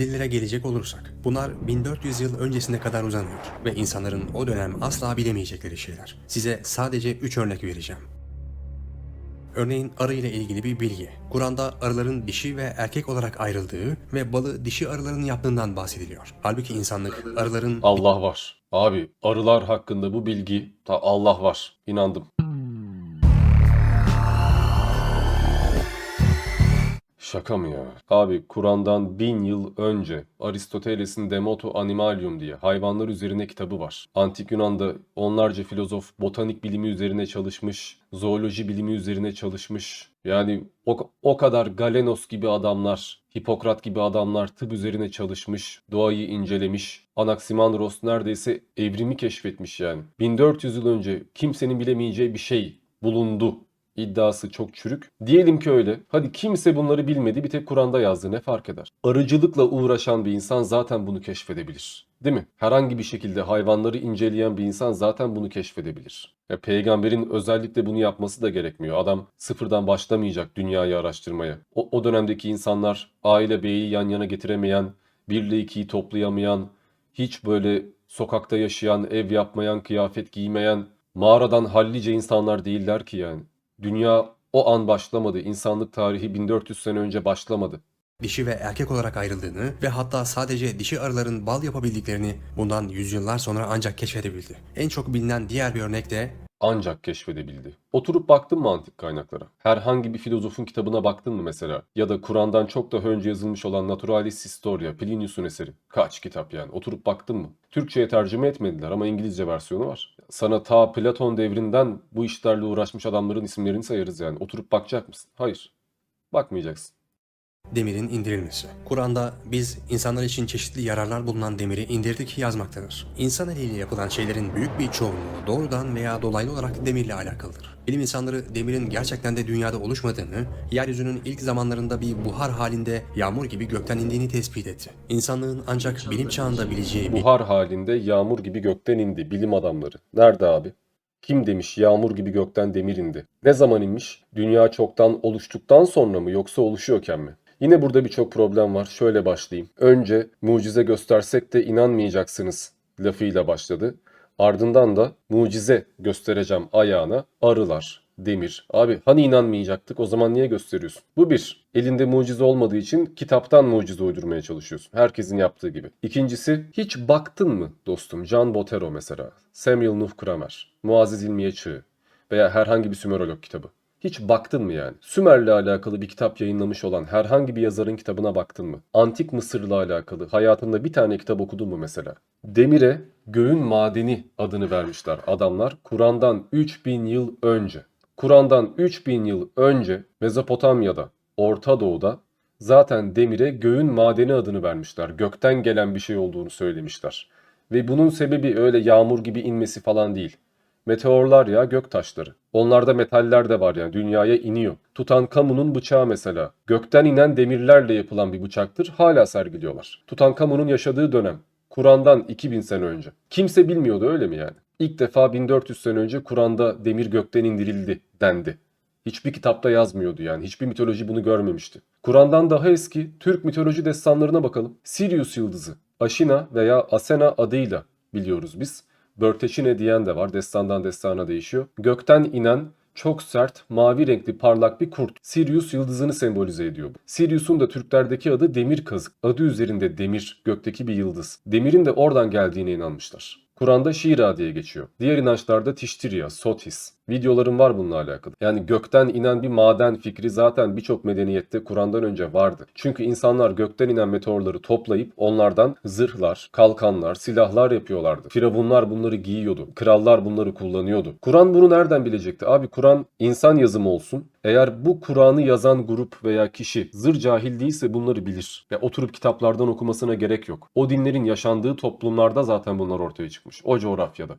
Dillere gelecek olursak, bunlar 1400 yıl öncesine kadar uzanıyor ve insanların o dönem asla bilemeyecekleri şeyler. Size sadece 3 örnek vereceğim. Örneğin arı ile ilgili bir bilgi. Kur'an'da arıların dişi ve erkek olarak ayrıldığı ve balı dişi arıların yaptığından bahsediliyor. Halbuki insanlık arıların Allah var. Abi arılar hakkında bu bilgi ta Allah var. İnandım. Şaka mı ya? Abi Kur'an'dan bin yıl önce Aristoteles'in De Motu Animalium diye hayvanlar üzerine kitabı var. Antik Yunan'da onlarca filozof botanik bilimi üzerine çalışmış, zooloji bilimi üzerine çalışmış. Yani o, o kadar Galenos gibi adamlar, Hipokrat gibi adamlar tıp üzerine çalışmış, doğayı incelemiş. Anaximandros neredeyse evrimi keşfetmiş yani. 1400 yıl önce kimsenin bilemeyeceği bir şey bulundu iddiası çok çürük. Diyelim ki öyle. Hadi kimse bunları bilmedi bir tek Kur'an'da yazdı ne fark eder? Arıcılıkla uğraşan bir insan zaten bunu keşfedebilir. Değil mi? Herhangi bir şekilde hayvanları inceleyen bir insan zaten bunu keşfedebilir. Ya peygamberin özellikle bunu yapması da gerekmiyor. Adam sıfırdan başlamayacak dünyayı araştırmaya. O, o dönemdeki insanlar aile beyi yan yana getiremeyen, birle ikiyi toplayamayan, hiç böyle sokakta yaşayan, ev yapmayan, kıyafet giymeyen, mağaradan hallice insanlar değiller ki yani. Dünya o an başlamadı. İnsanlık tarihi 1400 sene önce başlamadı. dişi ve erkek olarak ayrıldığını ve hatta sadece dişi arıların bal yapabildiklerini bundan yüzyıllar sonra ancak keşfedebildi. En çok bilinen diğer bir örnek de Ancak keşfedebildi. Oturup baktın mı antik kaynaklara? Herhangi bir filozofun kitabına baktın mı mesela? Ya da Kur'an'dan çok daha önce yazılmış olan Naturalis Historia, Plinius'un eseri. Kaç kitap yani? Oturup baktın mı? Türkçe'ye tercüme etmediler ama İngilizce versiyonu var. Sana ta Platon devrinden bu işlerle uğraşmış adamların isimlerini sayarız yani. Oturup bakacak mısın? Hayır. Bakmayacaksın. Demirin indirilmesi. Kur'an'da biz insanlar için çeşitli yararlar bulunan demiri indirdik yazmaktadır. İnsan eliyle yapılan şeylerin büyük bir çoğunluğu doğrudan veya dolaylı olarak demirle alakalıdır. Bilim insanları demirin gerçekten de dünyada oluşmadığını, yeryüzünün ilk zamanlarında bir buhar halinde yağmur gibi gökten indiğini tespit etti. İnsanlığın ancak bilim çağında bileceği bir Buhar halinde yağmur gibi gökten indi bilim adamları. Nerede abi? Kim demiş yağmur gibi gökten demir indi? Ne zaman inmiş? Dünya çoktan oluştuktan sonra mı yoksa oluşuyorken mi? Yine burada birçok problem var. Şöyle başlayayım. Önce mucize göstersek de inanmayacaksınız lafıyla başladı. Ardından da mucize göstereceğim ayağına arılar, demir. Abi hani inanmayacaktık o zaman niye gösteriyorsun? Bu bir. Elinde mucize olmadığı için kitaptan mucize uydurmaya çalışıyorsun. Herkesin yaptığı gibi. İkincisi hiç baktın mı dostum? John Botero mesela. Samuel Nuh Kramer. Muazzez İlmiye Çığ. Veya herhangi bir Sümerolog kitabı. Hiç baktın mı yani? Sümer'le alakalı bir kitap yayınlamış olan herhangi bir yazarın kitabına baktın mı? Antik Mısır'la alakalı hayatında bir tane kitap okudun mu mesela? Demire göğün madeni adını vermişler adamlar Kur'an'dan 3000 yıl önce. Kur'an'dan 3000 yıl önce Mezopotamya'da, Orta Doğu'da zaten demire göğün madeni adını vermişler. Gökten gelen bir şey olduğunu söylemişler. Ve bunun sebebi öyle yağmur gibi inmesi falan değil. Meteorlar ya gök taşları. Onlarda metaller de var yani dünyaya iniyor. Tutankamun'un bıçağı mesela. Gökten inen demirlerle yapılan bir bıçaktır. Hala sergiliyorlar. Tutankamun'un yaşadığı dönem. Kur'an'dan 2000 sene önce. Kimse bilmiyordu öyle mi yani? İlk defa 1400 sene önce Kur'an'da demir gökten indirildi dendi. Hiçbir kitapta yazmıyordu yani. Hiçbir mitoloji bunu görmemişti. Kur'an'dan daha eski Türk mitoloji destanlarına bakalım. Sirius yıldızı, Aşina veya Asena adıyla biliyoruz biz. Börteşine diyen de var. Destandan destana değişiyor. Gökten inen çok sert, mavi renkli parlak bir kurt. Sirius yıldızını sembolize ediyor bu. Sirius'un da Türklerdeki adı demir kazık. Adı üzerinde demir, gökteki bir yıldız. Demirin de oradan geldiğine inanmışlar. Kur'an'da Şira diye geçiyor. Diğer inançlarda Tiştirya, Sotis. Videolarım var bununla alakalı. Yani gökten inen bir maden fikri zaten birçok medeniyette Kur'an'dan önce vardı. Çünkü insanlar gökten inen meteorları toplayıp onlardan zırhlar, kalkanlar, silahlar yapıyorlardı. Firavunlar bunları giyiyordu. Krallar bunları kullanıyordu. Kur'an bunu nereden bilecekti? Abi Kur'an insan yazımı olsun. Eğer bu Kur'an'ı yazan grup veya kişi zır cahil değilse bunları bilir. Ve oturup kitaplardan okumasına gerek yok. O dinlerin yaşandığı toplumlarda zaten bunlar ortaya çıkmış. O coğrafyada.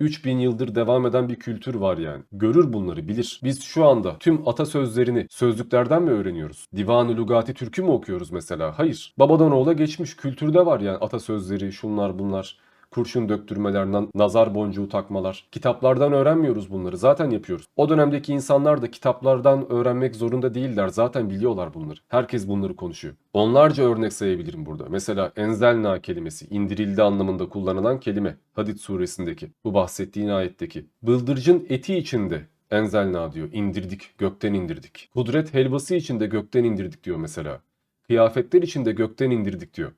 3000 yıldır devam eden bir kültür var yani. Görür bunları, bilir. Biz şu anda tüm atasözlerini sözlüklerden mi öğreniyoruz? Divan-ı Lugati Türk'ü mü okuyoruz mesela? Hayır. Babadan oğula geçmiş kültürde var yani atasözleri, şunlar bunlar. Kurşun döktürmeler, na- nazar boncuğu takmalar. Kitaplardan öğrenmiyoruz bunları. Zaten yapıyoruz. O dönemdeki insanlar da kitaplardan öğrenmek zorunda değiller. Zaten biliyorlar bunları. Herkes bunları konuşuyor. Onlarca örnek sayabilirim burada. Mesela enzelna kelimesi indirildi anlamında kullanılan kelime. Hadid suresindeki bu bahsettiğin ayetteki. Bıldırcın eti içinde enzelna diyor. indirdik, gökten indirdik. Kudret helvası içinde gökten indirdik diyor mesela. Kıyafetler içinde gökten indirdik diyor.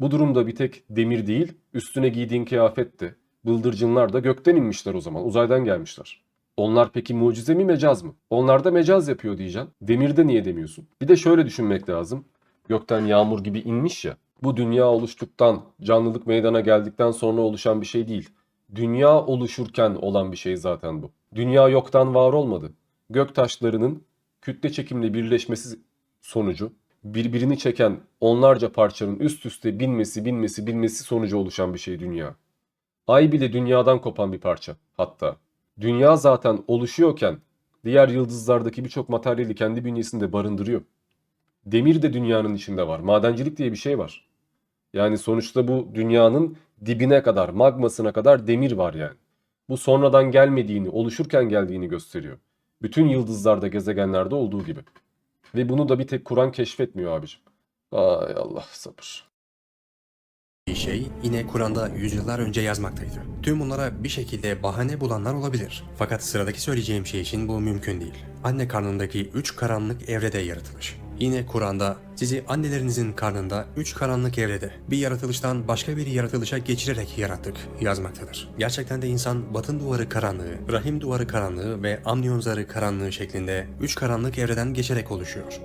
Bu durumda bir tek demir değil, üstüne giydiğin kıyafet de, bıldırcınlar da gökten inmişler o zaman, uzaydan gelmişler. Onlar peki mucize mi mecaz mı? Onlar da mecaz yapıyor diyeceksin. Demirde niye demiyorsun? Bir de şöyle düşünmek lazım. Gökten yağmur gibi inmiş ya. Bu dünya oluştuktan, canlılık meydana geldikten sonra oluşan bir şey değil. Dünya oluşurken olan bir şey zaten bu. Dünya yoktan var olmadı. Gök taşlarının kütle çekimle birleşmesi sonucu birbirini çeken onlarca parçanın üst üste binmesi, binmesi, binmesi sonucu oluşan bir şey dünya. Ay bile dünyadan kopan bir parça hatta. Dünya zaten oluşuyorken diğer yıldızlardaki birçok materyali kendi bünyesinde barındırıyor. Demir de dünyanın içinde var. Madencilik diye bir şey var. Yani sonuçta bu dünyanın dibine kadar, magmasına kadar demir var yani. Bu sonradan gelmediğini, oluşurken geldiğini gösteriyor. Bütün yıldızlarda, gezegenlerde olduğu gibi. Ve bunu da bir tek Kur'an keşfetmiyor abicim. Ay Allah sabır. Bir şey yine Kur'an'da yüzyıllar önce yazmaktaydı. Tüm bunlara bir şekilde bahane bulanlar olabilir. Fakat sıradaki söyleyeceğim şey için bu mümkün değil. Anne karnındaki üç karanlık evrede yaratılış. Yine Kur'an'da sizi annelerinizin karnında üç karanlık evrede bir yaratılıştan başka bir yaratılışa geçirerek yarattık yazmaktadır. Gerçekten de insan batın duvarı karanlığı, rahim duvarı karanlığı ve amniyon zarı karanlığı şeklinde üç karanlık evreden geçerek oluşuyor.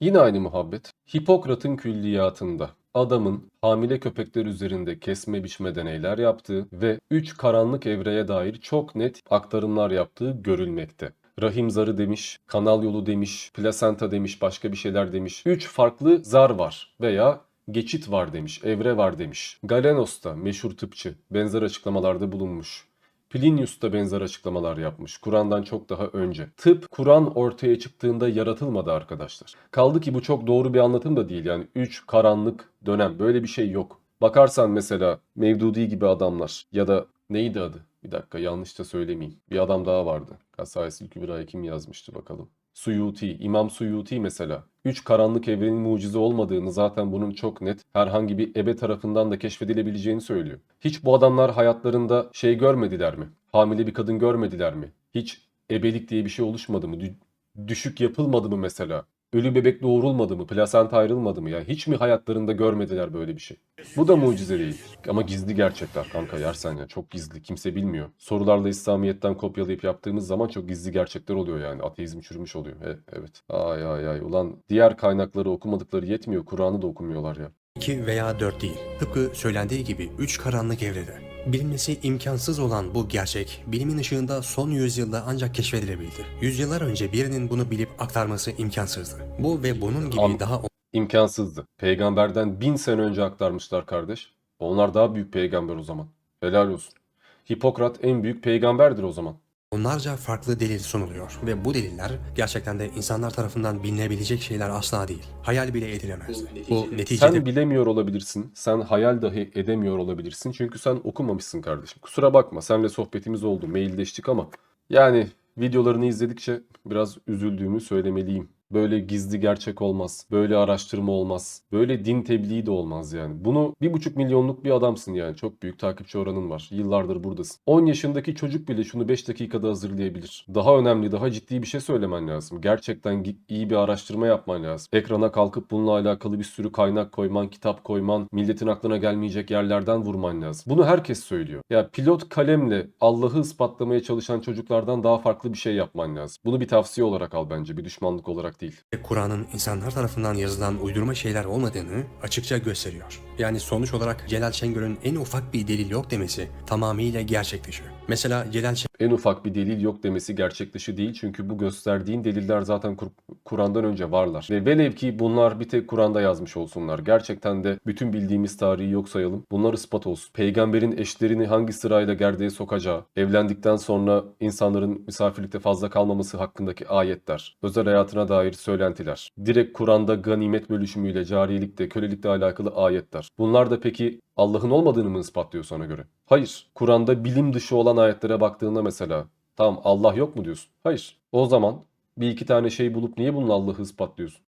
Yine aynı muhabbet. Hipokrat'ın külliyatında adamın hamile köpekler üzerinde kesme biçme deneyler yaptığı ve 3 karanlık evreye dair çok net aktarımlar yaptığı görülmekte. Rahim zarı demiş, kanal yolu demiş, plasenta demiş, başka bir şeyler demiş. 3 farklı zar var veya geçit var demiş, evre var demiş. Galenos da meşhur tıpçı benzer açıklamalarda bulunmuş. Plinius da benzer açıklamalar yapmış. Kur'an'dan çok daha önce. Tıp Kur'an ortaya çıktığında yaratılmadı arkadaşlar. Kaldı ki bu çok doğru bir anlatım da değil. Yani 3 karanlık dönem böyle bir şey yok. Bakarsan mesela Mevdudi gibi adamlar ya da neydi adı? Bir dakika yanlış da söylemeyeyim. Bir adam daha vardı. Kasayesi Kübra'yı kim yazmıştı bakalım. Suyuti, İmam Suyuti mesela. Üç karanlık evrenin mucize olmadığını zaten bunun çok net herhangi bir ebe tarafından da keşfedilebileceğini söylüyor. Hiç bu adamlar hayatlarında şey görmediler mi? Hamile bir kadın görmediler mi? Hiç ebelik diye bir şey oluşmadı mı? Dü- düşük yapılmadı mı mesela? Ölü bebek doğurulmadı mı? Plasenta ayrılmadı mı? Ya hiç mi hayatlarında görmediler böyle bir şey? Bu da mucize değil. Ama gizli gerçekler kanka yersen ya. Çok gizli. Kimse bilmiyor. Sorularla İslamiyet'ten kopyalayıp yaptığımız zaman çok gizli gerçekler oluyor yani. Ateizm çürümüş oluyor. He, evet. Ay ay ay. Ulan diğer kaynakları okumadıkları yetmiyor. Kur'an'ı da okumuyorlar ya. 2 veya 4 değil. Tıpkı söylendiği gibi 3 karanlık evrede. Bilinmesi imkansız olan bu gerçek, bilimin ışığında son yüzyılda ancak keşfedilebildi. Yüzyıllar önce birinin bunu bilip aktarması imkansızdı. Bu ve bunun gibi Am- daha İmkansızdı. Peygamberden bin sene önce aktarmışlar kardeş. Onlar daha büyük peygamber o zaman. Helal olsun. Hipokrat en büyük peygamberdir o zaman. Onlarca farklı delil sunuluyor ve bu deliller gerçekten de insanlar tarafından bilinebilecek şeyler asla değil. Hayal bile edilemezdi. Bu neticede Sen bilemiyor olabilirsin. Sen hayal dahi edemiyor olabilirsin. Çünkü sen okumamışsın kardeşim. Kusura bakma. Seninle sohbetimiz oldu. Mailleştik ama. Yani videolarını izledikçe biraz üzüldüğümü söylemeliyim. Böyle gizli gerçek olmaz. Böyle araştırma olmaz. Böyle din tebliği de olmaz yani. Bunu bir buçuk milyonluk bir adamsın yani. Çok büyük takipçi oranın var. Yıllardır buradasın. 10 yaşındaki çocuk bile şunu 5 dakikada hazırlayabilir. Daha önemli, daha ciddi bir şey söylemen lazım. Gerçekten iyi bir araştırma yapman lazım. Ekrana kalkıp bununla alakalı bir sürü kaynak koyman, kitap koyman, milletin aklına gelmeyecek yerlerden vurman lazım. Bunu herkes söylüyor. Ya pilot kalemle Allah'ı ispatlamaya çalışan çocuklardan daha farklı bir şey yapman lazım. Bunu bir tavsiye olarak al bence, bir düşmanlık olarak değil. Kur'an'ın insanlar tarafından yazılan uydurma şeyler olmadığını açıkça gösteriyor. Yani sonuç olarak Celal Şengör'ün en ufak bir delil yok demesi tamamıyla gerçek. Mesela Celal en ufak bir delil yok demesi gerçek dışı değil. Çünkü bu gösterdiğin deliller zaten Kur- Kur'an'dan önce varlar. Ve velev ki bunlar bir tek Kur'an'da yazmış olsunlar. Gerçekten de bütün bildiğimiz tarihi yok sayalım. Bunlar ispat olsun. Peygamberin eşlerini hangi sırayla gerdeğe sokacağı, evlendikten sonra insanların misafirlikte fazla kalmaması hakkındaki ayetler, özel hayatına dair söylentiler, direkt Kur'an'da ganimet bölüşümüyle, cariyelikte, kölelikle alakalı ayetler. Bunlar da peki Allah'ın olmadığını mı ispatlıyor sana göre? Hayır. Kur'an'da bilim dışı olan ayetlere baktığında mesela tamam Allah yok mu diyorsun? Hayır. O zaman bir iki tane şey bulup niye bunun Allah'ı ispatlıyorsun?